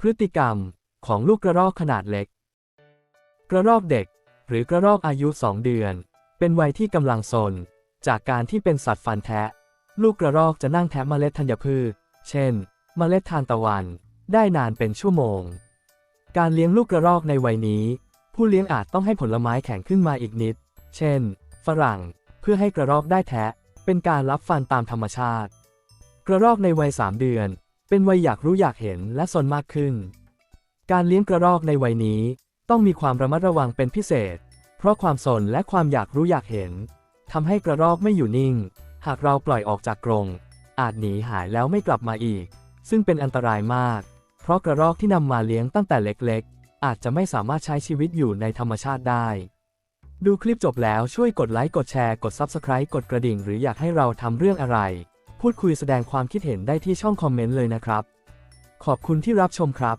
พฤติกรรมของลูกกระรอกขนาดเล็ก กระรอกเด็ก หรือกระรอกอายุ 2 เดือน เป็นวัยที่กำลังซน จากการที่เป็นสัตว์ฟันแทะ ลูกกระรอกจะนั่งแทะเมล็ดธัญพืช เช่น เมล็ดทานตะวัน ได้นานเป็นชั่วโมง การเลี้ยงลูกกระรอกในวัยนี้ ผู้เลี้ยงอาจต้องให้ผลไม้แข็งขึ้นมาอีกนิด เช่น ฝรั่ง เพื่อให้กระรอกได้แทะ เป็นการรับฟันตามธรรมชาติ กระรอกในวัย 3 เดือน เป็นวัยอยากรู้อยากเห็นและสนมากขึ้น การเลี้ยงกระรอกในวัยนี้ ต้องมีความระมัดระวังเป็นพิเศษ เพราะความสนและความอยากรู้อยากเห็นทำให้กระรอกไม่อยู่นิ่ง หากเราปล่อยออกจากกรงอาจหนีหายแล้วไม่กลับมาอีก ซึ่งเป็นอันตรายมาก เพราะกระรอกที่นำมาเลี้ยงตั้งแต่เล็กๆ อาจจะไม่สามารถใช้ชีวิตอยู่ในธรรมชาติได้ ดูคลิปจบแล้วช่วยกดไลค์กดแชร์กด Subscribe กดกระดิ่ง หรืออยากให้เราทำเรื่องอะไร พูดคุยแสดงความคิดเห็นได้ที่ช่องคอมเมนต์เลยนะครับ ขอบคุณที่รับชมครับ